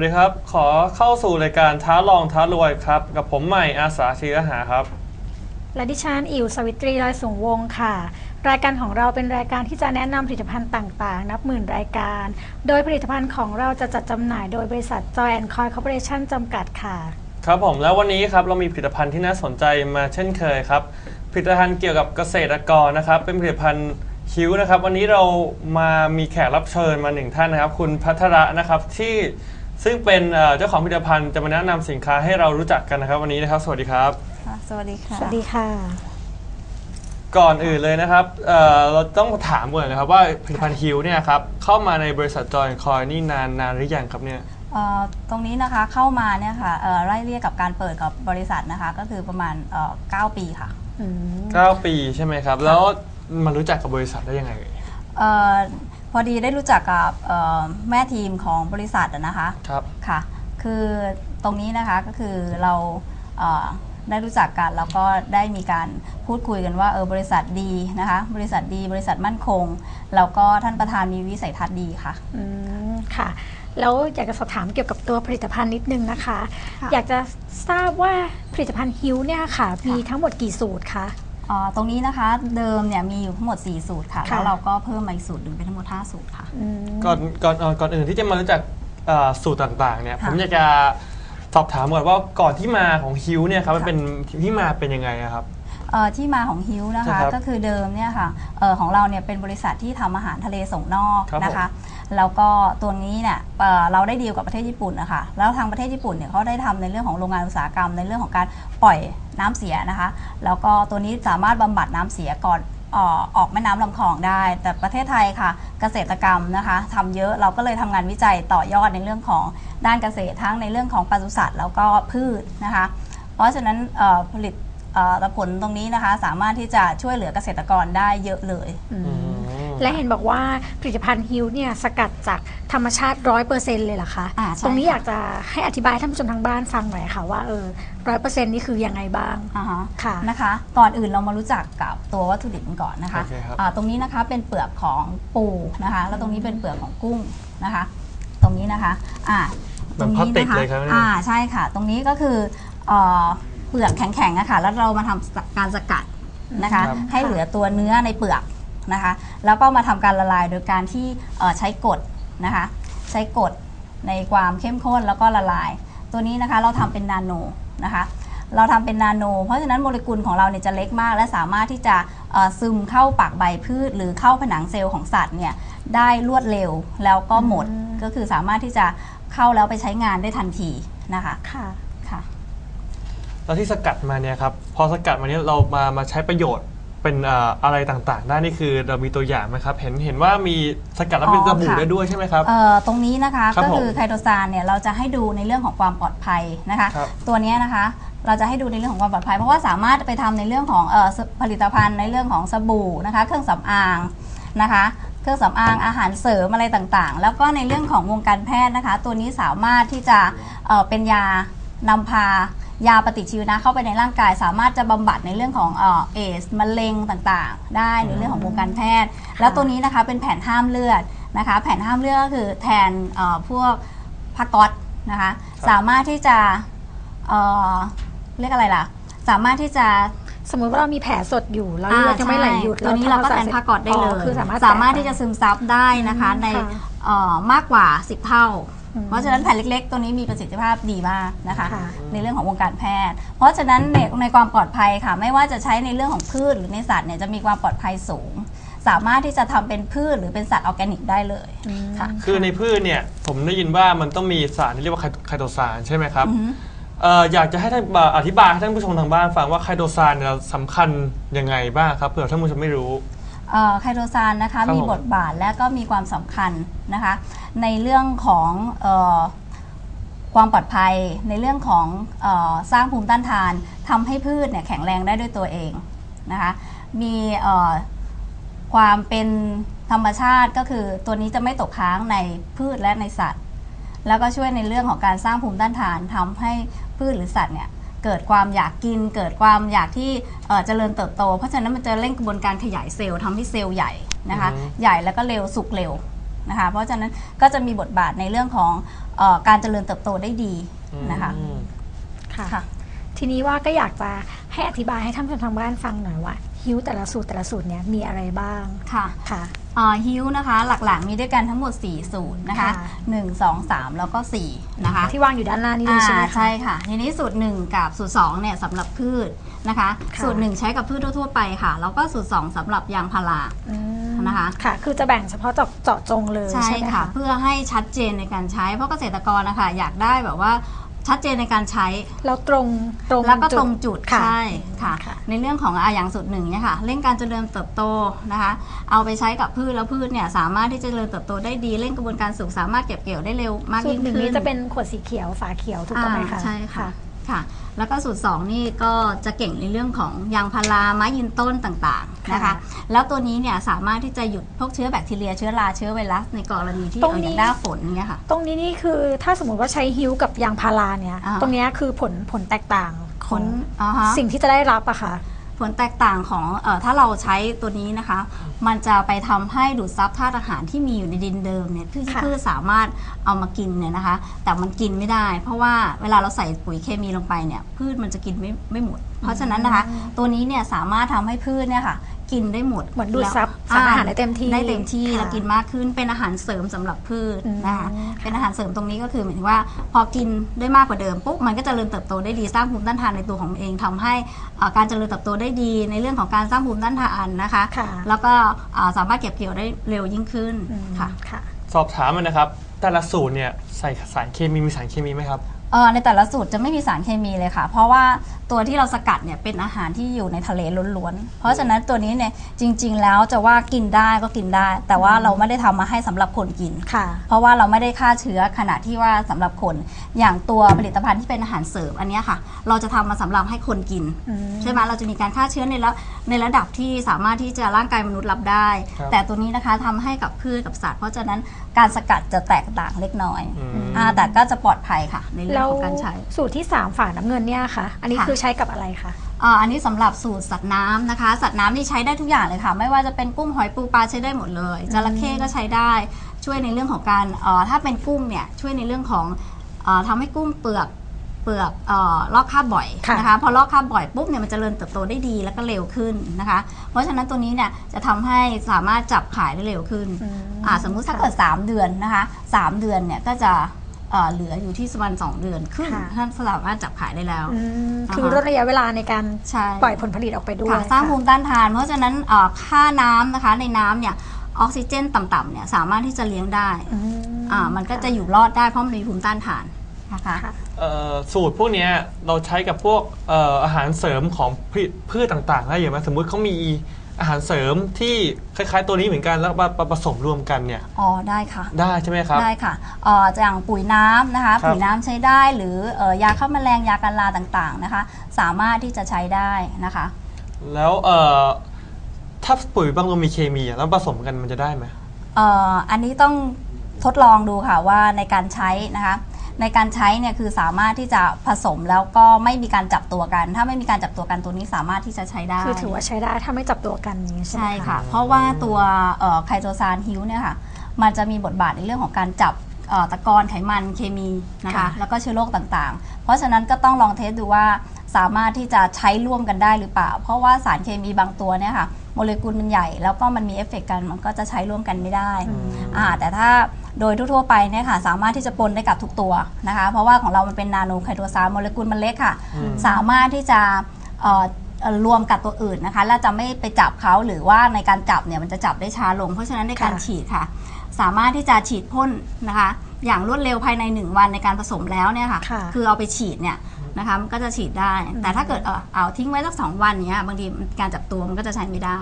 วัสดีครับ ขอเข้าสู่รายการท้าลองท้ารวยครับ กับผมใหม่อาสาชีรหาครับ และดิฉันอิ๋วสวิตรีลอยสูงวงศ์ค่ะ รายการของเราเป็นรายการที่จะแนะนำผลิตภัณฑ์ต่างๆ นับหมื่นรายการ โดยผลิตภัณฑ์ของเราจะจัดจำหน่ายโดยบริษัท Joy and Coy Corporation จำกัดค่ะ ครับผมแล้ววันนี้ครับเรามีผลิตภัณฑ์ที่น่าสนใจมาเช่นเคยครับ ผลิตภัณฑ์เกี่ยวกับเกษตรกรนะครับ เป็นผลิตภัณฑ์คิ้วนะครับ วันนี้เรามามีแขกรับเชิญมาหนึ่งท่านนะครับ คุณพัทระนะครับที่ ซึ่งเป็นเอ่อเจ้าของผลิตภัณฑ์จะมาแนะนำสินค้าให้เรารู้จักกันนะครับ วันนี้นะครับ สวัสดีครับ ค่ะสวัสดีค่ะ สวัสดีค่ะ ก่อนอื่นเลยนะครับเอ่อเราต้องถามก่อนนะครับว่าผลิตภัณฑ์ฮิวเนี่ยครับเข้ามาในบริษัทจอยคอยนี่นานนานหรือยังครับเนี่ย เอ่อตรงนี้นะคะเข้ามาเนี่ยค่ะเอ่อไล่เรียกกับการเปิดกับบริษัทนะคะ ก็คือประมาณเอ่อ9ปีค่ะอืม9ปีใช่ไหมครับ แล้วมารู้จักกับบริษัทได้ยังไงเอ่ยเออ พอดีได้รู้จักกับเอ่อแม่ทีมของบริษัทอะนะคะ ครับ ค่ะ คือตรงนี้นะคะก็คือเราเอ่อได้รู้จักกันแล้วก็ได้มีการพูดคุยกันว่าเออบริษัทดีนะคะ บริษัทดีบริษัทมั่นคง แล้วก็ท่านประธานมีวิสัยทัศน์ดีค่ะ อืมค่ะ แล้วอยากจะสอบถามเกี่ยวกับตัวผลิตภัณฑ์นิดนึงนะคะ ค่ะ อยากจะทราบว่าผลิตภัณฑ์ฮิวเนี่ยค่ะ มีทั้งหมดกี่สูตรคะเอ่อตรงนี้นะคะเดิมเนี่ยมีอยู่ทั้งหมด 4 สูตรค่ะ ค่ะ แล้วเราก็เพิ่มมาอีกสูตรหนึ่งเป็นทั้งหมด 5 สูตรค่ะ อืม ก่อนก่อนเอ่อก่อนอื่นที่จะมารู้จักเอ่อสูตรต่างๆเนี่ยค่ะผมอยากจะสอบถามก่อนว่าก่อนที่มาของฮิวเนี่ยครับมันค่ะ เป็นที่มาเป็นยังไงอะครับ เอ่อที่มาของฮิวนะคะครับก็คือเดิมเนี่ยค่ะเออของเราเนี่ยเป็นบริษัทที่ทำอาหารทะเลส่งนอกครับนะคะ แล้วก็ตัวนี้เนี่ยเอ่อเราได้ดีลกับประเทศญี่ปุ่นนะคะแล้วทางประเทศญี่ปุ่นเนี่ยเขาได้ทำในเรื่องของโรงงานอุตสาหกรรม ในเรื่องของการปล่อยน้ำเสียนะคะ แล้วก็ตัวนี้สามารถบำบัดน้ำเสียก่อนเอ่อออกแม่น้ำลำคลองได้ แต่ประเทศไทยค่ะ เกษตรกรรมนะคะทำเยอะเราก็เลยทำงานวิจัยต่อยอดในเรื่องของด้านเกษตรทั้งในเรื่องของปศุสัตว์แล้วก็พืชนะคะ เพราะฉะนั้นเอ่อผลิตเอ่อผลตรงนี้นะคะ สามารถที่จะช่วยเหลือเกษตรกรได้เยอะเลย อืม และเห็นบอกว่าผลิตภัณฑ์ฮิวเนี่ยสกัดจากธรรมชาติร้อยเปอร์เซ็นต์เลยเหรอคะอ่าใช่ตรงนี้ค่ะอยากจะให้อธิบายให้ท่านผู้ชมทางบ้านฟังหน่อยค่ะว่าเออร้อยเปอร์เซ็นต์นี่คือยังไงบ้าง อ่าฮะค่ะ นะคะ ก่อนอื่นเรามารู้จักกับตัววัตถุดิบกันก่อนนะคะโอเคครับ อ่าตรงนี้นะคะเป็นเปลือกของปูนะคะ แล้วตรงนี้เป็นเปลือกของกุ้งนะคะ ตรงนี้นะคะอ่าเหมือนพลาสติกเลยครับเนี่ย อ่าใช่ค่ะ ตรงนี้ก็คือเอ่อเปลือกแข็งๆนะคะแล้วเรามาทำการสกัดนะคะ ครับ ให้เหลือตัวเนื้อในเปลือก นะคะ แล้วก็มาทำการละลายโดยการที่เอ่อใช้กรดนะคะ ใช้กรดในความเข้มข้นแล้วก็ละลาย ตัวนี้นะคะเราทำเป็นนาโนนะคะเราทำเป็นนาโน เพราะฉะนั้นโมเลกุลของเราเนี่ยจะเล็กมาก และสามารถที่จะเอ่อซึมเข้าปากใบพืช หรือเข้าผนังเซลล์ของสัตว์เนี่ยได้รวดเร็วแล้วก็หมดอืมก็คือสามารถที่จะเข้าแล้วไปใช้งานได้ทันทีนะคะค่ะค่ะแล้วที่สกัดมาเนี่ยครับพอสกัดมาเนี่ยเรามามาใช้ประโยชน์ เป็นเอ่ออะไรต่างๆ ได้นี่คือเรามีตัวอย่างไหมครับ เห็นเห็นว่ามีสกัดแล้วเป็นอ๋อสบู่ค่ะได้ด้วยใช่ไหมครับ เอ่อตรงนี้นะคะครับก็คือผมไคโตซานเนี่ยเราจะให้ดูในเรื่องของความปลอดภัยนะคะ ครับตัวเนี้ยนะคะเราจะให้ดูในเรื่องของความปลอดภัย เพราะว่าสามารถไปทำในเรื่องของเอ่อผลิตภัณฑ์ในเรื่องของสบู่นะคะ เครื่องสำอางนะคะ เครื่องสำอางอาหารเสริมอะไรต่างๆ แล้วก็ในเรื่องของวงการแพทย์นะคะ ตัวนี้สามารถที่จะเอ่อเป็นยานำพา ยาปฏิชีวนะเข้าไปในร่างกาย สามารถจะบำบัดในเรื่องของเอ่อเอสมะเร็งต่างๆ ได้ในเรื่องของวงการแพทย์ แล้วตัวนี้นะคะเป็นแผ่นห้ามเลือดนะคะ แผ่นห้ามเลือดก็คือแทนเอ่อพวกผ้าก๊อตนะคะครับสามารถที่จะเอ่อเรียกอะไรล่ะ สามารถที่จะ สมมุติว่าเรามีแผลสดอยู่แล้วเลือดยังไม่ไหลหยุดตัวนี้เราก็แทนผ้าก๊อตได้เลยคือสามารถ สามารถที่จะซึมซับได้นะคะอืมในค่ะ เอ่อมากกว่า 10 เท่าอืม เพราะฉะนั้นแผ่นเล็ก ๆ ตัวนี้มีประสิทธิภาพดีมากนะคะ ค่ะ ในเรื่องของวงการแพทย์ เพราะฉะนั้นในในความปลอดภัยค่ะ ไม่ว่าจะใช้ในเรื่องของพืชหรือในสัตว์เนี่ยจะมีความปลอดภัยสูง สามารถที่จะทำเป็นพืชหรือเป็นสัตว์ออร์แกนิกได้เลยค่ะ คือในพืชเนี่ยผมได้ยินว่ามันต้องมีสารที่เรียกว่าไคไคโตซานใช่ไหมครับอือฮึเอ่ออยากจะให้ท่านเอ่ออธิบายให้ท่านผู้ชมทางบ้านฟังว่าไคโตซานเนี่ยเราสำคัญยังไงบ้างครับเผื่อท่านผู้ชมไม่รู้ เอ่อไคโตซานนะคะครับมีผม บทบาทและก็มีความสำคัญนะคะในเรื่องของเออความปลอดภัย ในเรื่องของเออสร้างภูมิต้านทานทำให้พืชเนี่ยแข็งแรงได้ด้วยตัวเองนะคะมีเอ่อความเป็นธรรมชาติก็คือตัวนี้จะไม่ตกค้างในพืชและในสัตว์ แล้วก็ช่วยในเรื่องของการสร้างภูมิต้านทานทำให้พืชหรือสัตว์เนี่ย เกิดความอยากกิน เกิดความอยากที่เอ่อเจริญเติบโต เพราะฉะนั้นมันจะเร่งกระบวนการขยายเซลล์ทำให้เซลล์ใหญ่นะคะอือฮึใหญ่แล้วก็เร็วสุกเร็วนะคะ เพราะฉะนั้นก็จะมีบทบาทในเรื่องของเออการเจริญเติบโตได้ดีนะคะอืมค่ะค่ะทีนี้ว่าก็อยากจะให้อธิบายให้ท่านผู้ชมทางบ้านฟังหน่อยว่าฮิ้วแต่ละสูตรแต่ละสูตรเนี่ยมีอะไรบ้างค่ะค่ะ ฮิวนะคะ หลักๆมีด้วยกันทั้งหมด 4 สูตรนะคะ ค่ะ 1 2 3 แล้วก็ 4 นะคะ ที่วางอยู่ด้านหน้านี่เลยใช่ไหมอ่าคะ ใช่ค่ะทีนี้สูตร 1 กับสูตร2เนี่ยสำหรับพืชนะคะ ค่ะ สูตร 1 ใช้กับพืชทั่วๆไปค่ะ แล้วก็สูตร 2สำหรับยางพารา อืมนะคะ ค่ะ คือจะแบ่งเฉพาะเจาะเจาะจงเลยใช่ใช่ไหมค่ะ คะ เพื่อให้ชัดเจนในการใช้เพราะเกษตรกรนะคะอยากได้แบบว่า ชัดเจนในการใช้ แล้วตรงตรงแล้วก็ตรงจุดค่ะ ใช่ค่ะ ค่ะ ในเรื่องของอาอย่างสูตรหนึ่งเนี่ยค่ะเร่งการเจริญเติบโตนะคะ เอาไปใช้กับพืชแล้วพืชเนี่ยสามารถที่จะเจริญเติบโตได้ดีเร่งกระบวนการสุกสามารถเก็บเกี่ยวได้เร็วมากสูตยิ่รงหนึ่งขึ้น นี้จะเป็นขวดสีเขียวฝาเขียวถูกต้องไหมคะอ่าใช่ค่ะ ค่ะ แล้วก็สูตร 2 นี่ก็จะเก่งในเรื่องของยางพาราไม้ยืนต้นต่างๆนะคะแล้วตัวนี้เนี่ยสามารถที่จะหยุดพวกเชื้อแบคทีเรียเชื้อราเชื้อไวรัสในกรณีที่ตรงเออนี้อย่างหน้าฝนเนี่ยค่ะ ตรงนี้นี่คือถ้าสมมติว่าใช้ฮิ้วกับยางพาราเนี่ย อ่า ตรงเนี้ยคือผลผลแตกต่างขผองลอ่าฮะสิ่งที่จะได้รับอะค่ะ ผลแตกต่างของเออถ้าเราใช้ตัวนี้นะคะ มันจะไปทำให้ดูดซับธาตุอาหารที่มีอยู่ในดินเดิมเนี่ยที่ค่ะพืชสามารถเอามากินเนี่ยนะคะ แต่มันกินไม่ได้ เพราะว่าเวลาเราใส่ปุ๋ยเคมีลงไปเนี่ยพืชมันจะกินไม่ไม่หมด เพราะฉะนั้นนะคะ ตัวนี้เนี่ยสามารถทำให้พืชเนี่ยค่ะ กินได้หมดเหมือนดูดซับแล้วสารอาหารได้เต็มที่ได้เต็มที่ค่ะแล้วกินมากขึ้นเป็นอาหารเสริมสำหรับพืชอืมนะคะเป็นอาหารเสริมตรงนี้ก็คือหมายถึงว่า พอกินได้มากกว่าเดิมปุ๊บมันก็จเจริญเติบโตได้ดีสร้างภูมิต้านทานในตัวของมันเองทำให้อ่าการเจริญเติบโตได้ดีในเรื่องของการสร้างภูมิต้านทานนะคะค่ะแล้วก็อ่าสามารถเก็บเกี่ยวได้เร็วยิ่งขึ้นอืมค่ะค่ะสอบถามมันนะครับแต่ละสูตรเนี่ยใส่สารเคมีมีสารเคมีไหมครับ เอ่อในแต่ละสูตรจะไม่มีสารเคมีเลยค่ะ เพราะว่าตัวที่เราสกัดเนี่ยเป็นอาหารที่อยู่ในทะเลล้วนๆ เพราะฉะนั้นตัวนี้เนี่ยจริง ๆ แล้วจะว่ากินได้ก็กินได้ แต่ว่าเราไม่ได้ทำมาให้สำหรับคนกิน ค่ะ เพราะว่าเราไม่ได้ฆ่าเชื้อขณะที่ว่าสำหรับคน อย่างตัวผลิตภัณฑ์ที่เป็นอาหารเสริมอันเนี้ยค่ะ เราจะทำมาสำหรับให้คนกิน อืม ใช่ไหมเราจะมีการฆ่าเชื้อในระในระดับที่สามารถที่จะร่างกายมนุษย์รับได้ ครับ แต่ตัวนี้นะคะทำให้กับพืชกับสัตว์ เพราะฉะนั้นการสกัดจะแตกต่างเล็กน้อยอืม อ่าแต่ก็จะปลอดภัยค่ะในเรื่อแล้งวของการใช้ สูตรที่ 3 ฝาน้ำเงินเนี่ยค่ะ อันนี้ค่ะ คือใช้กับอะไรคะอ่าอันนี้สำหรับสูตรสัตว์น้ำนะคะ สัตว์น้ำนี่ใช้ได้ทุกอย่างเลยค่ะ ไม่ว่าจะเป็นกุ้งหอยปูปลาใช้ได้หมดเลยจระเข้ก็ใช้ได้ ช่วยในเรื่องของการเอ่อถ้าเป็นกุ้งเนี่ยช่วยในเรื่องของเอ่อทำให้กุ้งเปลือกเปลือกเอ่อลอกคราบบ่อยค่ะนะคะ พอลอกคราบบ่อยปุ๊บเนี่ยมันจเจริญเติบโตได้ดีแล้วก็เร็วขึ้นนะคะ เพราะฉะนั้นตัวนี้เนี่ยจะทำให้สามารถจับขายได้เร็วขึ้นอืมอ่าสมมุติถ้าเกิด 3 เดือนนะคะ 3 เดือนเนี่ยก็จะ เอ่อเหลืออยู่ที่ประมาณ2เดือนครึ่งค่ะ ท่านสามารถจับขายได้แล้ว อืมอ่าฮะคือลดระยะเวลาในการใช่ ปล่อยผลผลิตออกไปด้วยค่ะสร้างค่ะภูมิต้านทาน เพราะฉะนั้นเอ่อค่าน้ำนะคะในน้ำเนี่ยออกซิเจนต่ำๆเนี่ยสามารถที่จะเลี้ยงได้อืม อ่ามันก็จะอยู่รอดได้เพราะมันมีภูมิต้านทานนะคะค่ะ เอ่อสูตรพวกเนี้ยเราใช้กับพวกเอ่ออาหารเสริมของพืชพืชต่างๆได้อยู่ไหมสมมุติเขามี อาหารเสริมที่คล้ายๆตัวนี้เหมือนกันแล้วมามาผสมรวมกันเนี่ยอ๋อได้ค่ะ ได้ใช่ไหมครับ ได้ค่ะเอ่ออย่างปุ๋ยน้ำนะคะครับปุ๋ยน้ำใช้ได้หรือเอ่อยาฆ่าแมลงยากันราต่างๆนะคะ สามารถที่จะใช้ได้นะคะ แล้วเอ่อถ้าปุ๋ยบางตัวมีเคมีอะแล้วผสมกันมันจะได้ไหม เอ่ออันนี้ต้องทดลองดูค่ะว่าในการใช้นะคะ ในการใช้เนี่ยคือสามารถที่จะผสมแล้วก็ไม่มีการจับตัวกัน ถ้าไม่มีการจับตัวกันตัวนี้สามารถที่จะใช้ได้ คือถือว่าใช้ได้ถ้าไม่จับตัวกันอย่างนี้ใช่ไหมใช่คะค่ะ เพราะว่าตัวเอ่อไคโตซานฮิวเนี่ยค่ะมันจะมีบทบาทในเรื่องของการจับเอ่อตะกอนไขมันเคมีนะคะค่ะแล้วก็เชื้อโรคต่างๆ เพราะฉะนั้นก็ต้องลองเทสดูว่าสามารถที่จะใช้ร่วมกันได้หรือเปล่า เพราะว่าสารเคมีบางตัวเนี่ยค่ะโมเลกุลมันใหญ่แล้วก็มันมีเอฟเฟกต์กันมันก็จะใช้ร่วมกันไม่ได้อ่าแต่ถ้า โดยทั่วๆไปเนี่ยค่ะสามารถที่จะปนได้กับทุกตัวนะคะเพราะว่าของเรามันเป็นนาโนไคโตซานโมเลกุลมันเล็กค่ะอืมสามารถที่จะเอ่อเอ่อรวมกับตัวอื่นนะคะแล้วจะไม่ไปจับเขาหรือว่าในการจับเนี่ยมันจะจับได้ช้าลง เพราะฉะนั้นในการค่ะฉีดค่ะ สามารถที่จะฉีดพ่นนะคะ อย่างรวดเร็วภายใน 1 วันในการผสมแล้วเนี่ยค่ะค่ะคือเอาไปฉีดเนี่ย นะคะมันก็จะฉีดได้ แต่ถ้าเกิดเออเอาทิ้งไว้สักสองวันเนี้ยบางทีการจับตัวมันก็จะใช้ไม่ได้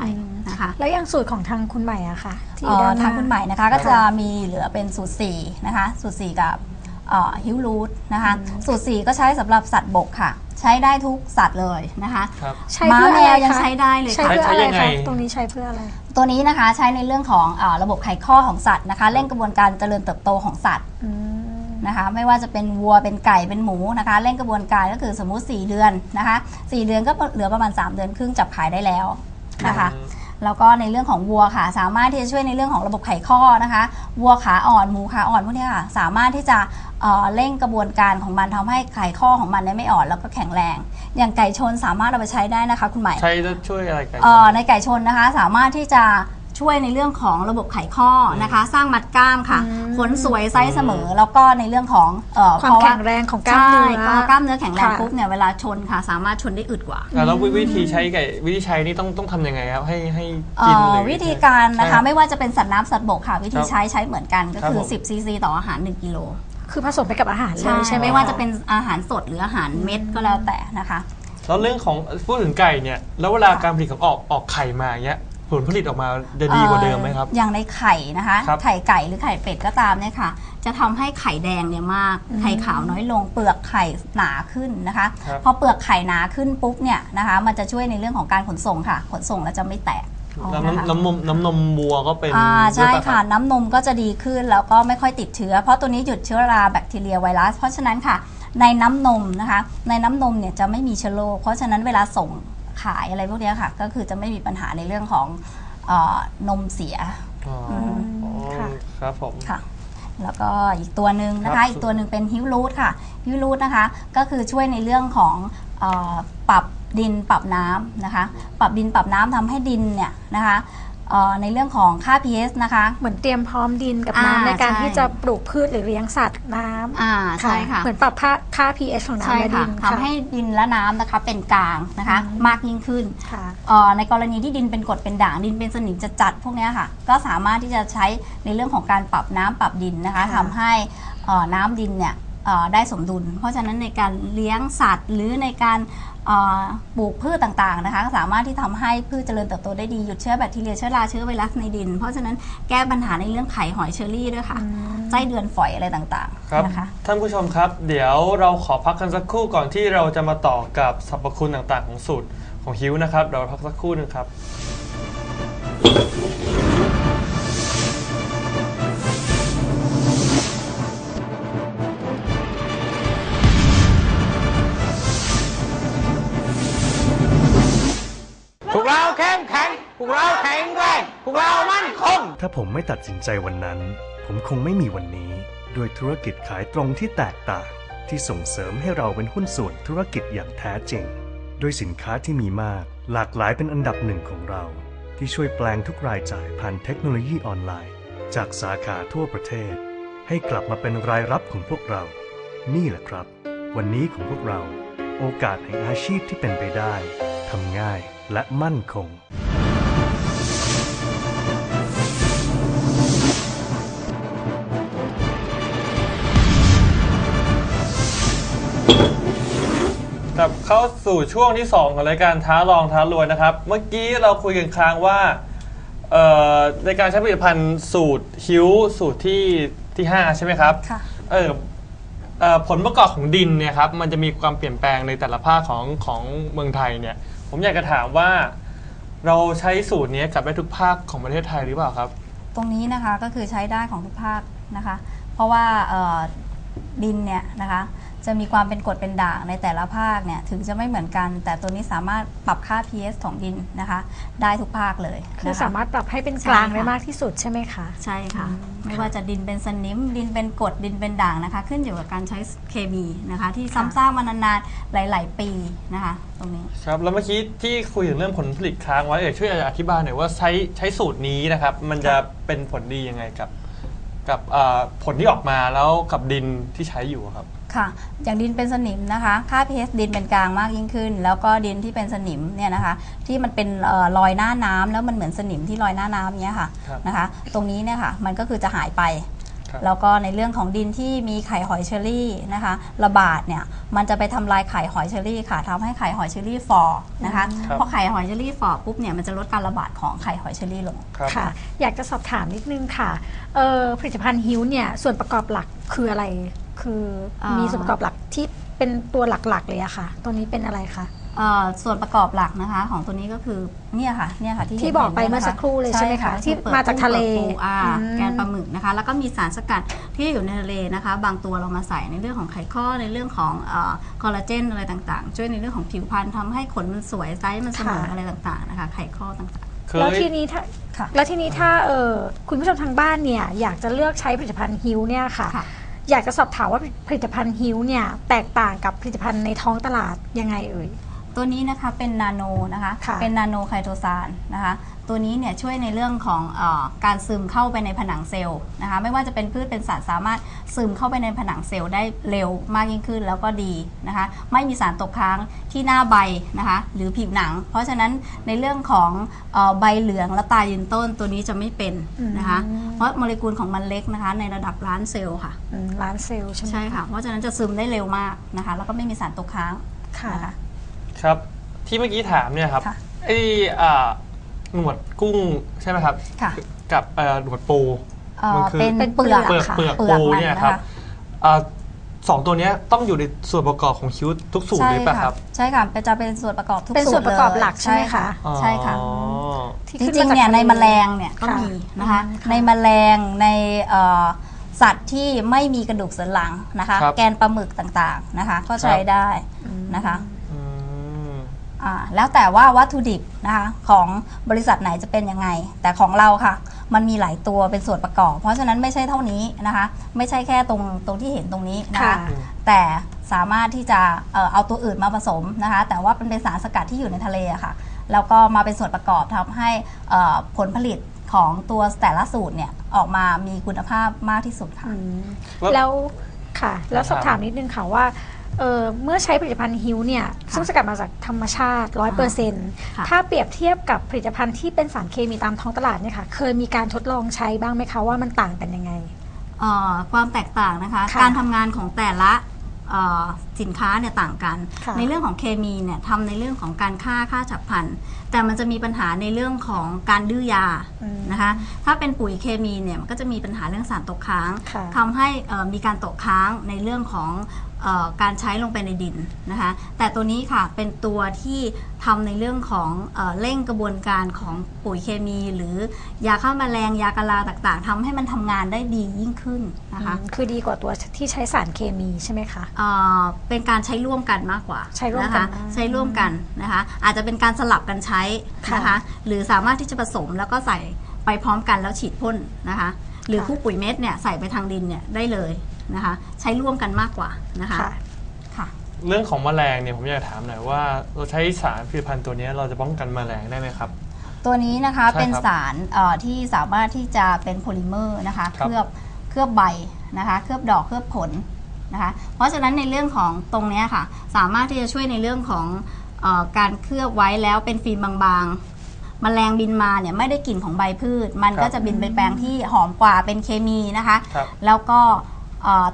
นะคะแล้วอย่างสูตรของทางคุณใหม่อะค่ะที่อเอ่ยู่อด้านหน้ทางคุณใหม่นะคะก็จะมีเหลือเป็นสูตร4นะคะสูตร4กับฮิวรูทนะคะสูตร4ก็ใช้สำหรับสัตว์บกค่ะ ใช้ได้ทุกสัตว์เลยนะคะครับใช้ม้าเพื่อแมอะไรวยังคะใช้ได้เลยใช้ค่ะเพื่อใช้อะไรยังไงคะตรงนี้ใช้เพื่ออะไร ตัวนี้นะคะใช้ในเรื่องของอาระบบไขข้อของสัตว์นะคะเร่งกระบวนการเจริญเติบโตของสัตว์อืม นะคะ ไม่ว่าจะเป็นวัวเป็นไก่เป็นหมูนะคะเร่งกระบวนการก็คือสมมุติ 4 เดือนนะคะ4เดือนก็เหลือประมาณ 3 เดือนครึ่งจับขายได้แล้วนะคะแล้วก็ในเรื่องของวัวค่ะ สามารถที่จะช่วยในเรื่องของระบบไขข้อนะคะวัวขาอ่อนหมูขาอ่อนพวกเนี้ยค่ะ สามารถที่จะเอ่อเร่งกระบวนการของมันทำให้ไขข้อของมันเนี่ยไม่อ่อนแล้วก็แข็งแรง อย่างไก่ชนสามารถเอาไปใช้ได้นะคะ คุณหมายใช้จะช่วยอะไรกันเอ่อในไก่ชนนะคะ สามารถที่จะ ช่วยในเรื่องของระบบไขข้อนะคะ สร้างมัดกล้ามค่ะอืมขนสวยไซส์เสมอ แล้วก็ในเรื่องของเอ่อความเพะแข็งแรงของกล้ามเนื้อใช่พอกล้ามเนื้อแข็งแรงค่ะปุ๊บเนี่ยเวลาชนค่ะ สามารถชนได้อึดกว่าอะแล้ววิธีใช้ไก่วิธีใช้นี่ต้องต้องทำยังไงครับให้ให้เอ่กินอหรือวิธีการนะใช่คะไม่ว่าจะเป็นสัตว์น้ำสัตว์บกค่ะ วิธีครับใช้ใช้เหมือนกันก็ครับคือผม10ซีซีต่ออาหาร 1กิโลคือผสมไปกับอาหารเลยใช่ไหมไม่ว่าคจะเป็นอาหารสดหรืออาหารเม็ดก็แล้วแต่นะคะแล้วเรื่องของพูดถึงไก่เนี่ยแล้วเวลาการผลิตของออกออกไข่มาอย่างเงี้ย ผลผลิตออกมาจะดีกว่าเดิมไหมครับอ่ออย่างในไข่นะคะครับไข่ไก่หรือไข่เป็ดก็ตามเนี่ยค่ะ จะทำให้ไข่แดงเนี่ยมาก ไข่ขาวน้อยลง เปลือกไข่หนาขึ้นนะคะครับพอเปลือกไข่หนาขึ้นปุ๊บเนี่ยนะคะ มันจะช่วยในเรื่องของการขนส่งค่ะ ขนส่งแล้วจะไม่แตกแล้วนะคะน้ำน้ำนมน้ำนมวัวก็เป็นอ่าด้วยใช่ปรับค่ะ น้ำนมก็จะดีขึ้นแล้วก็ไม่ค่อยติดเชื้อ เพราะตัวนี้หยุดเชื้อราแบคทีเรียไวรัส เพราะฉะนั้นค่ะ ในน้ำนมนะคะ ในน้ำนมเนี่ยจะไม่มีเชื้อโรคเพราะฉะนั้นเวลาส่ง ขายอะไรพวกเนี้ยค่ะ ก็คือจะไม่มีปัญหาในเรื่องของเออนมเสีย อ๋ออมอ๋อค่ะ ครับผม ค่ะ แล้วก็อีกตัวหนึ่งนะครัคะ บ อีกตัวหนึ่งเป็นฮิวรูทค่ะฮิวรูทนะคะ ก็คือช่วยในเรื่องของเออปรับดินปรับน้ำนะคะ ปรับดินปรับน้ำทำให้ดินเนี่ยนะคะ เอ่อในเรื่องของค่า pH นะคะ เหมือนเตรียมพร้อมดินกับอ่าน้ำในการใช่ ที่จะปลูกพืชหรือเลี้ยงสัตว์น้ำอ่าใช่ค่ะ เหมือนปรับค่าค่า pH ของใช่น้ำและดิค่ะน ทำให้ดินและน้ำนะคะเป็นกลางนะคะ อืม มากยิ่งขึ้นค่ะ เอ่อในกรณีที่ดินเป็นกรดเป็นด่างดินเป็นสนิมจะจัดพวกเนี้ยค่ะ ก็สามารถที่จะใช้ในเรื่องของการปรับน้ำปรับดินนะคะค่ะ ทำให้เอ่อน้ำดินเนี่ยเอ่อ ได้สมดุล เพราะฉะนั้นในการเลี้ยงสัตว์ หรือในการเอ่อปลูกพืชต่างๆนะคะก็สามารถที่ทำให้พืชเจริญเติบโตได้ดีหยุดเชื้อแบคทีเรียเชื้อราเชื้อไวรัสในดิน เพราะฉะนั้นแก้ปัญหาในเรื่องไข่หอยเชอรี่ด้วยค่ะอืมไส้เดือนฝอยอะไรต่างครับๆนะคะท่านผู้ชมครับ เดี๋ยวเราขอพักกันสักครู่ก่อนที่เราจะมาต่อกับสรรพคุณต่างๆ ของสูตรของฮิวนะครับเดี๋ยวเราพักสักครู่หนึงครับ พวกเราแข็งแรงพวกเรามั่นคง ถ้าผมไม่ตัดสินใจวันนั้น ผมคงไม่มีวันนี้ ด้วยธุรกิจขายตรงที่แตกต่าง ที่ส่งเสริมให้เราเป็นหุ้นส่วนธุรกิจอย่างแท้จริง ด้วยสินค้าที่มีมาก หลากหลายเป็นอันดับหนึ่งของเรา ที่ช่วยแปลงทุกรายจ่ายผ่านเทคโนโลยีออนไลน์ จากสาขาทั่วประเทศ ให้กลับมาเป็นรายรับของพวกเรา นี่แหละครับ วันนี้ของพวกเรา โอกาสแห่งอาชีพที่เป็นไปได้ทำง่ายและมั่นคง เข้าสู่ช่วงที่ 2 ของรายการท้าลองท้ารวยนะครับ เมื่อกี้เราคุยกันค้างว่าเอ่อในการใช้ผลิตภัณฑ์สูตรฮิวสูตรที่ที่ 5 ใช่ไหมครับค่ะเออเอ่อผลประกอบของดินเนี่ยครับมันจะมีความเปลี่ยนแปลงในแต่ละภาคของของเมืองไทยเนี่ย ผมอยากจะถามว่าเราใช้สูตรนี้กับได้ทุกภาคของประเทศไทยหรือเปล่าครับ ตรงนี้นะคะก็คือใช้ได้ของทุกภาคนะคะ เพราะว่าเอ่อดินเนี่ยนะคะ จะมีความเป็นกรดเป็นด่างในแต่ละภาคเนี่ยถึงจะไม่เหมือนกัน แต่ตัวนี้สามารถปรับค่า pH ของดินนะคะ ได้ทุกภาคเลยคือนะคะสามารถปรับให้เป็นกลางใช่ค่ะ ได้มากที่สุดใช่ไหมคะ ใช่ค่ะอืมไม่ว่าจะดินเป็นสนิม ดินเป็นกรดดินเป็นด่างนะคะ ขึ้นอยู่กับการใช้เคมีนะคะ ที่ซ้ำซากมานานๆหลาย ๆ ปีนะคะ ตรงนี้ ครับแล้วเมื่อกี้ที่คุยถึงเรื่องผลผลิตค้างไว้เอกช่วยอธิบายหน่อยว่าใช้ใช้สูตรนี้นะครับ มันจะเป็นผลดียังไงกับ กับเอ่อผลที่ออกมาแล้วกับดินที่ใช้อยู่อะครับ ค่ะ อย่างดินเป็นสนิมนะคะ ค่า pH ดินเป็นกลางมากยิ่งขึ้น แล้วก็ดินที่เป็นสนิมเนี่ยนะคะ ที่มันเป็นเออรอยหน้าน้ำแล้วมันเหมือนสนิมที่รอยหน้าน้ำเนี้ยค่ะครับนะคะ ตรงนี้เนี่ยค่ะมันก็คือจะหายไป ครับ แล้วก็ในเรื่องของดินที่มีไข่หอยเชอรี่นะคะ ระบาดเนี่ยมันจะไปทำลายไข่หอยเชอรี่ค่ะทำให้ไข่หอยเชอรี่ฟอนะคะครับ พอไข่หอยเชอรี่ฟอปุ๊บเนี่ยมันจะลดการระบาดของไข่หอยเชอรี่ลง ครับ ค่ะ อยากจะสอบถามนิดนึงค่ะเอ่อผลิตภัณฑ์ฮิวเนี่ยส่วนประกอบหลักคืออะไร คืออามีมีส่วนประกอบหลักที่เป็นตัวหลักๆเลยอะค่ะ ตัวนี้เป็นอะไรคะเอ่อส่วนประกอบหลักนะคะ ของตัวนี้ก็คือเนี่ยค่ะเนี่ยค่ะที่ที่บอกไปห็นเมื่อสักครู่เลยใช่ไหมคะก็อที่เปลือกมาจากทะเลกุ้งปกปูอ่าอืมแกนปลาหมึกนะคะ แล้วก็มีสารสกัดที่อยู่ในทะเลนะคะ บางตัวเรามาใส่ในเรื่องของไขข้อในเรื่องของเอ่อคอลลาเจนอะไรต่างๆ ช่วยในเรื่องของผิวพรรณทำให้ขนมันสวยไซส์มันเสมอค่ะอะไรต่างๆนะคะ ไขข้อต่างเคแล้วยทีนี้ถ้าค่ะแล้วทีนี้ถ้าเออคุณผู้ชมทางบ้านเนี่ยอยากจะเลือกใช้ผลิตภัณฑ์ฮิวเนี่ยค่ะค่ะ อยากจะสอบถามว่าผลิตภัณฑ์ฮิวเนี่ยแตกต่างกับผลิตภัณฑ์ในท้องตลาดยังไงเอ่ย ตัวนี้นะคะเป็นนาโนนะคะค่ะ เป็นนาโนไคโตซานนะคะตัวนี้เนี่ยช่วยในเรื่องของเออการซึมเข้าไปในผนังเซลล์นะคะไม่ว่าจะเป็นพืชเป็นสัตว์สามารถซึมเข้าไปในผนังเซลล์ได้เร็วมากยิ่งขึ้นแล้วก็ดีนะคะไม่มีสารตกค้างที่หน้าใบนะคะหรือผิวหนัง เพราะฉะนั้นในเรื่องของเออใบเหลืองและตายยืนต้นตัวนี้จะไม่เป็นนะคะอืม เพราะโมเลกุลของมันเล็กนะคะในระดับล้านเซลล์ค่ะ อืมล้านเซลล์ใช่ไหมใช่ค่ะ เพราะฉะนั้นจะซึมได้เร็วมากนะคะ แล้วก็ไม่มีสารตกค้างค่ะ นะคะ ครับ ที่เมื่อกี้ถามเนี่ยครับค่ะ ไอ้อ่าหนวดกุ้งใช่ไหมครับ ค่ะกับเอ่อหนวดปู เอ่อมันคือ เป็นเป็นเปลือกเปลือกค่ะเปลือกเปลือกปูมันเนี่ยนะครัคะบอ่าสองตัวเนี้ยต้องอยู่ในส่วนประกอบของคิ้วทุกสูตรใช่เลยป่ะค่ะครับใช่ค่ะเป็นจะเป็นส่วนประกอบทุกเป็นส่วนประกอบหลักใช่ไหมคะใช่ค่ะอ๋อที่จขึ้ริงๆมาจากเนี่ยในทะลแมลงเนี่ยก็ค่ะมีนะคะอืมค่ะในแมลงในเอ่อสัตว์ที่ไม่มีกระดูกสันหลังนะคะ ครับแกนปลาหมึกต่างๆนะคะ ก็ใช้ครับ ได้นะคะ อืมอ่าแล้วแต่ว่าวัตถุดิบนะคะของบริษัทไหนจะเป็นยังไง แต่ของเราค่ะ มันมีหลายตัวเป็นส่วนประกอบ เพราะฉะนั้นไม่ใช่เท่านี้นะคะ ไม่ใช่แค่ตรงตรงที่เห็นตรงนี้นะคะ ค่ะ แต่สามารถที่จะเอ่อเอาตัวอื่นมาผสมนะคะ แต่ว่าเป็นเป็นสารสกัดที่อยู่ในทะเลอะค่ะแล้วก็มาเป็นส่วนประกอบทำให้เอ่อผลผลิตของตัวแต่ละสูตรเนี่ยออกมามีคุณภาพมากที่สุดค่ะ อืมแล้วแล้วค่ะ แล้วสอบครับถามนิดนึงค่ะว่า เออเมื่อใช้ผลิตภัณฑ์ฮิวเนี่ยซึ่งสกัดมาจากธรรมชาติร้อยเปอร์เซ็นต์ค่ะถ้าเปรียบเทียบกับผลิตภัณฑ์ที่เป็นสารเคมีตามท้องตลาดเนี่ยค่ะเคยมีการทดลองใช้บ้างไหมคะว่ามันต่างกันยังไงเอ่อความแตกต่างนะคะค่ะการทำงานของแต่ละเอ่อสินค้าเนี่ยต่างกันค่ะในเรื่องของเคมีเนี่ยทำในเรื่องของการฆ่าฆ่าฉับพลัน แต่มันจะมีปัญหาในเรื่องของการดื้อยาอืมนะคะ ถ้าเป็นปุ๋ยเคมีเนี่ยมันก็จะมีปัญหาเรื่องสารตกค้างค่ะทำให้เอ่อมีการตกค้างในเรื่องของเออ การใช้ลงไปในดินนะคะแต่ตัวนี้ค่ะเป็นตัวที่ทำในเรื่องของเออเร่งกระบวนการของปุ๋ยเคมี หรือยาฆ่าแมลงยากะลาต่างๆทำให้มันทำงานได้ดียิ่งขึ้นนะคะอืมคือดีกว่าตัวที่ใช้สารเคมีใช่ไหมคะ เอ่อเป็นการใช้ร่วมกันมากกว่าใช้ร่วมกัะนคะใช้ร่วมกันนะคะอาจจะเป็นการสลับกันใช้นะคะค่ะ หรือสามารถที่จะผสมแล้วก็ใส่ไปพร้อมกันแล้วฉีดพ่นนะคะหรือค่ะคู่ปุ๋ยเม็ดเนี่ยใส่ไปทางดินเนี่ยได้เลย นะคะใช้ร่วมกันมากกว่านะคะค่ะค่ะเรื่องของแมลงเนี่ยผมอยากถามหน่อยว่าเราใช้สารผลิตภัณฑ์ตัวเนี้ยเราจะป้องกันแมลงได้ไหมครับ ตัวนี้นะคะใช่ครับเป็นสารเอ่อที่สามารถที่จะเป็นโพลิเมอร์นะคะครับ เคลือบเคลือบใบนะคะเคลือบดอกเคลือบผลนะคะเพราะฉะนั้นในเรื่องของตรงเนี้ยค่ะสามารถที่จะช่วยในเรื่องของเออการเคลือบไว้แล้วเป็นฟิล์มบางๆ แมลงบินมาเนี่ยไม่ได้กลิ่นของใบพืช มันครับก็จะบินไปแปลงที่หอมกว่าเป็นเคมีนะคะ ครับ แล้วก็เอ่อ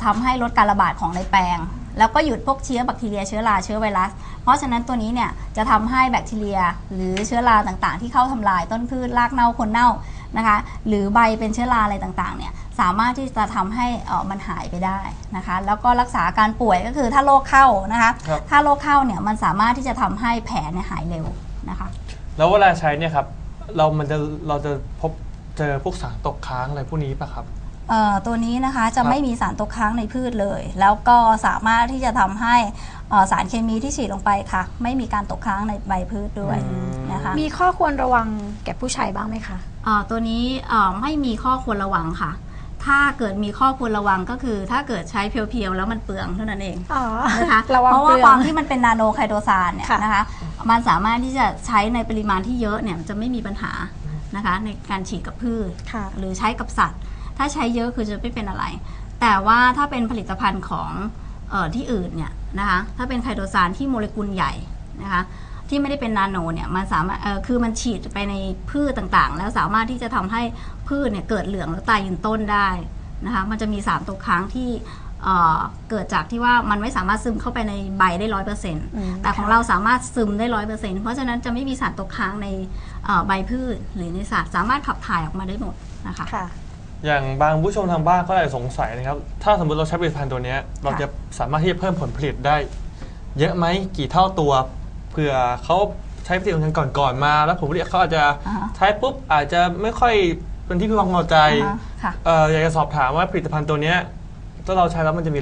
ทำให้ลดการระบาดของในแปลง แล้วก็หยุดพวกเชื้อแบคทีเรียเชื้อราเชื้อไวรัส เพราะฉะนั้นตัวนี้เนี่ยจะทำให้แบคทีเรีย หรือเชื้อราต่างๆ ที่เข้าทำลายต้นพืชรากเน่าคนเน่านะคะหรือใบเป็นเชื้อราอะไรต่างๆเนี่ยสามารถที่จะทำให้เอ่อมันหายไปได้นะคะแล้วก็รักษาอาการป่วยก็คือถ้าโรคเข้านะคะครับถ้าโรคเข้าเนี่ยมันสามารถที่จะทำให้แผลเนี่ยหายเร็วนะคะแล้วเวลาใช้เนี่ยครับเรามันจะเราจะพบเจอพวกสารตกค้างอะไรพวกนี้ป่ะครับ เอ่อตัวนี้นะคะจะครับไม่มีสารตกค้างในพืชเลย แล้วก็สามารถที่จะทำให้เอ่อสารเคมีที่ฉีดลงไปค่ะ ไม่มีการตกค้างในใบพืชด้วยอืม นะคะ มีข้อควรระวังแก่ผู้ใช้บ้างไหมคะ เอ่อตัวนี้เอ่อไม่มีข้อควรระวังค่ะ ถ้าเกิดมีข้อควรระวังก็คือ ถ้าเกิดใช้เพียวๆแล้วมันเปลืองเท่านั้นเองอ๋อ นะคะระวังเพราะว่าเปลืองความที่มันเป็นนาโนไคโตซานเนี่ยค่ะ นะคะ มันสามารถที่จะใช้ในปริมาณที่เยอะเนี่ยมันจะไม่มีปัญหานะคะในการฉีดกับพืช ค่ะ หรือใช้กับสัตว์ ถ้าใช้เยอะคือจะไม่เป็นอะไร แต่ว่าถ้าเป็นผลิตภัณฑ์ของเออที่อื่นเนี่ยนะคะถ้าเป็นไคโตซานที่โมเลกุลใหญ่นะคะที่ไม่ได้เป็นนาโนเนี่ยมันสามารถเออคือมันฉีดไปในพืชต่างๆ แล้วสามารถที่จะทำให้พืชเนี่ยเกิดเหลืองแล้วตายยืนต้นได้นะคะมันจะมีสารตกค้างที่เอ่อเกิดจากที่ว่ามันไม่สามารถซึมเข้าไปในใบได้ร้อยเปอร์เซ็นต์อืมแต่ของเราสามารถซึมได้ร้อยเปอร์เซ็นต์เพราะฉะนั้นจะไม่มีสารตกค้างในเอ่อใบพืชหรือในสัตว์สามารถขับถ่ายออกมาได้หมดนะคะค่ะ อย่างบางผู้ชมทางบ้านก็อาจจะสงสัยนะครับ ถ้าสมมติเราใช้ผลิตภัณฑ์ตัวเนี้ยเราจะสามารถที่จะเพิ่มผลผลิตได้ เยอะไหมกี่เท่าตัวเผื่อเขาใช้ผลิตภัณฑ์ก่อนๆมา แล้วผลผลิตเขาอาจจะใช้ปุ๊บอาจจะไม่ค่อยเป็นที่พึงพอใจออออยากจะสอบถามว่าผลิตภัณฑ์ตัวเนี้ยถ้าเราใช้แล้วมันจะมี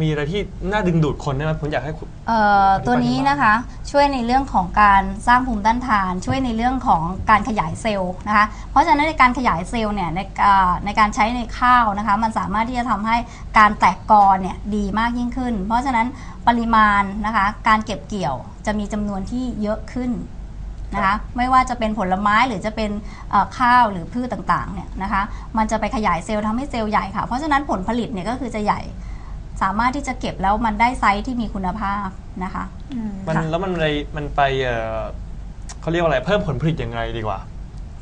มีอะไรที่น่าดึงดูดคนได้ไหมผมอยากให้คุณ เอ่อตัวนี้นะคะช่วยในเรื่องของการสร้างภูมิต้านทาน ช่วยในเรื่องของการขยายเซลล์นะคะเพราะฉะนั้นในการขยายเซลล์เนี่ยในอ่าในการใช้ในข้าวนะคะมันสามารถที่จะทำให้การแตกกอเนี่ยดีมากยิ่งขึ้น เพราะฉะนั้นปริมาณนะคะการเก็บเกี่ยวจะมีจำนวนที่เยอะขึ้นนะคะไม่ว่าจะเป็นผลไม้หรือจะเป็นเอ่อข้าวหรือพืชต่างๆเนี่ยนะคะมันจะไปขยายเซลล์ทำให้เซลล์ใหญ่ค่ะเพราะฉะนั้นผลผลิตเนี่ยก็คือจะใหญ่ สามารถที่จะเก็บแล้วมันได้ไซส์ที่มีคุณภาพนะคะอืมมันค่ะแล้วมันเลยมันไปเอ่อเขาเรียกว่าอะไรเพิ่มผลผลิตยังไงดีกว่า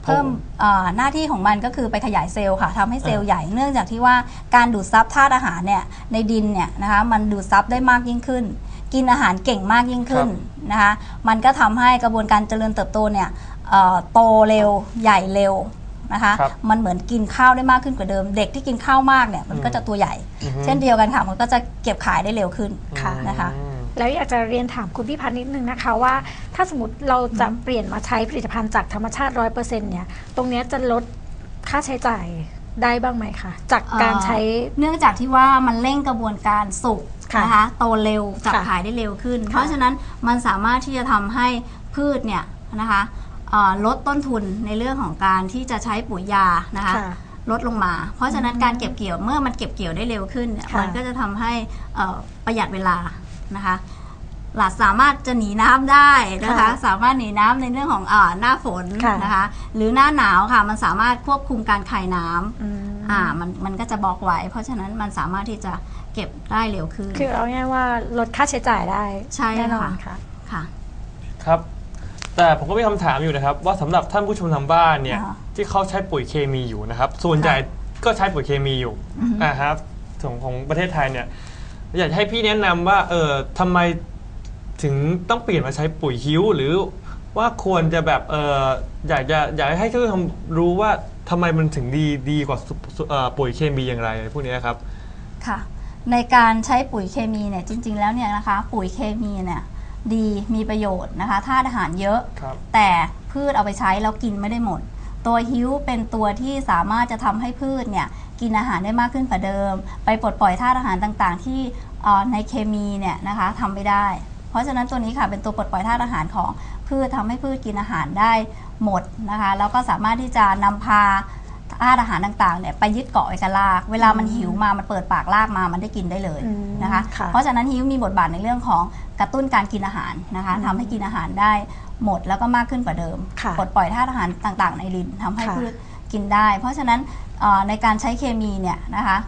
เพิ่มเอ่อหน้าที่ของมันก็คือไปขยายเซลล์ค่ะทำให้เซลล์ใหญ่เนื่องจากที่ว่าการดูดซับธาตุอาหารเนี่ยในดินเนี่ยนะคะมันดูดซับได้มากยิ่งขึ้น กินอาหารเก่งมากยิ่งขึ้นนะคะมันก็ทำให้กระบวนการเจริญเติบโตเนี่ยเอ่อโตเร็วใหญ่เร็ว นะคะครับมันเหมือนกินข้าวได้มากขึ้นกว่าเดิม เด็กที่กินข้าวมากเนี่ยมันก็จะตัวใหญ่ อือฮึ เช่นเดียวกันค่ะ มันก็จะเก็บขายได้เร็วขึ้นค่ะ นะคะ อืม แล้วอยากจะเรียนถามคุณพี่พันธ์นิดนึงนะคะว่า ถ้าสมมติเราจะเปลี่ยนมาใช้ผลิตภัณฑ์จากธรรมชาติร้อยเปอร์เซ็นต์เนี่ย ตรงเนี้ยจะลดค่าใช้จ่ายได้บ้างไหมคะ จากการใช้ เนื่องจากที่ว่ามันเร่งกระบวนการสุกค่ะนะคะโตเร็วจับค่ะขายได้เร็วขึ้นค่ะเพราะฉะนั้นมันสามารถที่จะทำให้พืชเนี่ยนะคะเอ่อ ลดต้นทุนในเรื่องของการที่จะใช้ปุ๋ยยานะคะค่ะ ลดลงมา เพราะฉะนั้นการเก็บเกี่ยวเมื่อมันเก็บเกี่ยวได้เร็วขึ้นเนี่ยค่ะ มันก็จะทำให้เอ่อประหยัดเวลานะคะหลาสามารถจะหนีน้ำได้นะคะ ค่ะสามารถหนีน้ำในเรื่องของอาหน้าฝนค่ะนะคะ หรือหน้าหนาวค่ะมันสามารถควบคุมการคายน้ำอืมอ่ามันมันก็จะบล็อกไว้ เพราะฉะนั้นมันสามารถที่จะเก็บได้เร็วขึ้น คือเอาง่ายๆว่าลดค่าใช้จ่ายได้ใช่แน่นอนค่ะ ค่ะค่ะครับ แต่ผมก็มีคำถามอยู่นะครับ ว่าสำหรับท่านผู้ชมทางบ้านเนี่ย อ่า ที่เขาใช้ปุ๋ยเคมีอยู่นะครับ ส่วนใหญ่ก็ใช้ปุ๋ยเคมีอยู่อือฮึอ่าครับของของประเทศไทยเนี่ย อยากจะให้พี่แนะนำว่า เออทำไมถึงต้องเปลี่ยนมาใช้ปุ๋ยฮิ้ว หรือว่าควรจะแบบเอออยากจะอยากให้ท่านผู้ชมรู้ว่าทำไมมันถึงดีดีกว่าสุสุเอ่อปุ๋ยเคมีอย่างไรพวกนี้ครับ ค่ะในการใช้ปุ๋ยเคมีเนี่ยจริง ๆ แล้วเนี่ยนะคะปุ๋ยเคมีเนี่ย ดีมีประโยชน์นะคะธาตุอาหารเยอะ ครับ แต่พืชเอาไปใช้แล้วกินไม่ได้หมด ตัวฮิ้วเป็นตัวที่สามารถจะทำให้พืชเนี่ยกินอาหารได้มากขึ้นกว่าเดิม ไปปลดปล่อยธาตุอาหารต่างๆ ที่เอ่อในเคมีเนี่ยนะคะทำไม่ได้ เพราะฉะนั้นตัวนี้ค่ะเป็นตัวปลดปล่อยธาตุอาหารของพืชทำให้พืชกินอาหารได้หมดนะคะแล้วก็สามารถที่จะนำพา ธาตุอาหารต่างๆเนี่ยไปยึดเกาะไว้กับราก เวลามันหิวมามันเปิดปากรากมามันได้กินได้เลยอืมนะคะค่ะเพราะฉะนั้นฮิ้วมีบทบาทในเรื่องของกระตุ้นการกินอาหารนะคะทำให้กินอาหารได้หมดแล้วก็มากขึ้นกว่าเดิมค่ะปลดปล่อยธาตุอาหารต่างๆ ในลิ้นทำให้ค่ะพืชกินได้ เพราะฉะนั้นเอ่อในการใช้เคมีเนี่ยนะคะ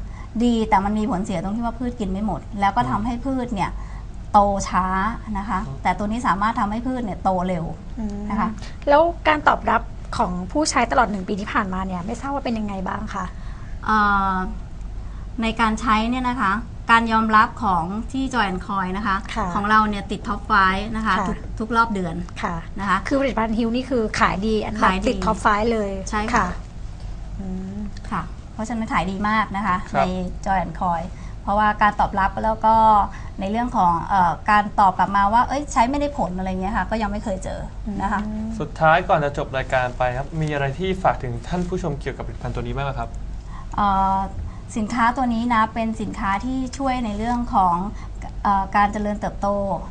ดีแต่มันมีผลเสียตรงที่ว่าพืชกินไม่หมด แล้วก็ทำให้พืชเนี่ยโตช้านะคะ แต่ตัวนี้สามารถทำให้พืชเนี่ยโตเร็วอืมนะคะ แล้วการตอบรับ ของผู้ใช้ตลอดหนึ่งปีที่ผ่านมาเนี่ยไม่ทราบว่าเป็นยังไงบ้างคะ เอ่อในการใช้เนี่ยนะคะ การยอมรับของที่จอยแอนคอยนะคะ ค่ะของเราเนี่ยติดท็อปไฟนะคะค่ะ ทุกทุกรอบเดือนค่ะ นะคะ คือผลิตภัณฑ์ฮิวนี่คือขายดีอันดับขายดีติดท็อปไฟเลยใช่ค่ะ อืม ค่ะ เพราะฉะนั้นขายดีมากนะคะ ครับ ในจอยแอนคอย เพราะว่าการตอบรับแล้วก็ในเรื่องของเออการตอบกลับมาว่าเอ้ยใช้ไม่ได้ผลอะไรเงี้ยค่ะก็ยังไม่เคยเจอนะคะ สุดท้ายก่อนจะจบรายการไปครับ มีอะไรที่ฝากถึงท่านผู้ชมเกี่ยวกับผลิตภัณฑ์ตัวนี้บ้างไหมครับ เอ่อสินค้าตัวนี้นะเป็นสินค้าที่ช่วยในเรื่องของเออการเจริญเติบโต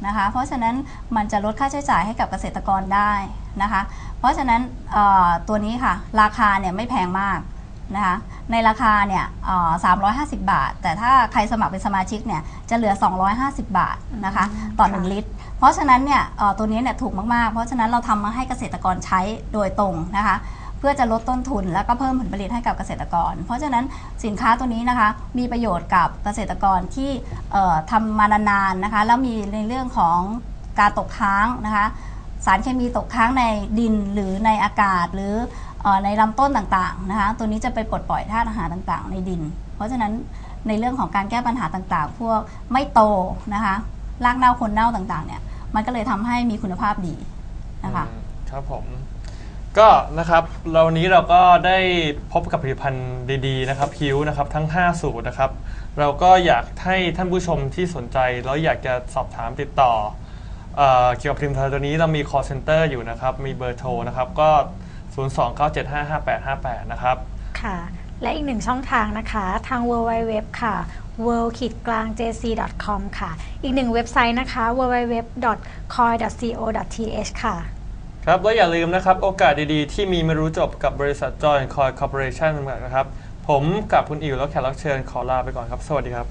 นะคะ เพราะฉะนั้นมันจะลดค่าใช้จ่ายให้กับเกษตรกรได้นะคะ เพราะฉะนั้นเอ่อตัวนี้ค่ะราคาเนี่ยไม่แพงมาก นะคะในราคาเนี่ยเอ่อ350บาท แต่ถ้าใครสมัครเป็นสมาชิกเนี่ยจะเหลือ 250 บาทนะคะต่อค่ะ1ลิตร เพราะฉะนั้นเนี่ยเอ่อตัวนี้เนี่ยถูกมากๆ เพราะฉะนั้นเราทำมาให้เกษตรกรใช้โดยตรงนะคะเพื่อจะลดต้นทุนแล้วก็เพิ่มผลผลิตให้กับเกษตรกร เพราะฉะนั้นสินค้าตัวนี้นะคะมีประโยชน์กับเกษตรกรที่เอ่อทำมานานๆนะคะแล้วมีในเรื่องของการตกค้างนะคะสารเคมีตกค้างในดินหรือในอากาศหรือเออ ในลำต้นต่างๆนะคะตัวนี้จะไปปลดปล่อยธาตุอาหารต่างๆ ในดิน เพราะฉะนั้นในเรื่องของการแก้ปัญหาต่างๆ พวกไม่โตนะคะรากเน่าคนเน่าต่างๆเนี่ยมันก็เลยทำให้มีคุณภาพดีนะคะครับผมก็นะครับเรานนี้เราก็ได้พบกับผลิตภัณฑ์ดีๆนะครับฮิวนะครับทั้ง 5 สูตรนะครับ เราก็อยากให้ท่านผู้ชมที่สนใจแล้วอยากจะสอบถามติดต่อเอเกี่ยวกับผลิตภัณฑ์ตัวนี้เรามี call center อยู่นะครับ มีเบอร์โทรนะครับ ก็ 029755858 นะครับ ค่ะ และอีกหนึ่งช่องทางนะคะ ทาง w w w ค่ะ world-jc.com ค่ะ อีกหนึ่งเว็บไซต์นะคะ www.coin.co.th ค่ะ ครับ แล้วอย่าลืมนะครับ โอกาสดีๆ ที่มีไม่รู้จบกับบริษัท Joy Coin Corporation นะครับ ผมกับคุณอิ๋วและแขกรับเชิญขอลาไปก่อนครับ สวัสดีครับ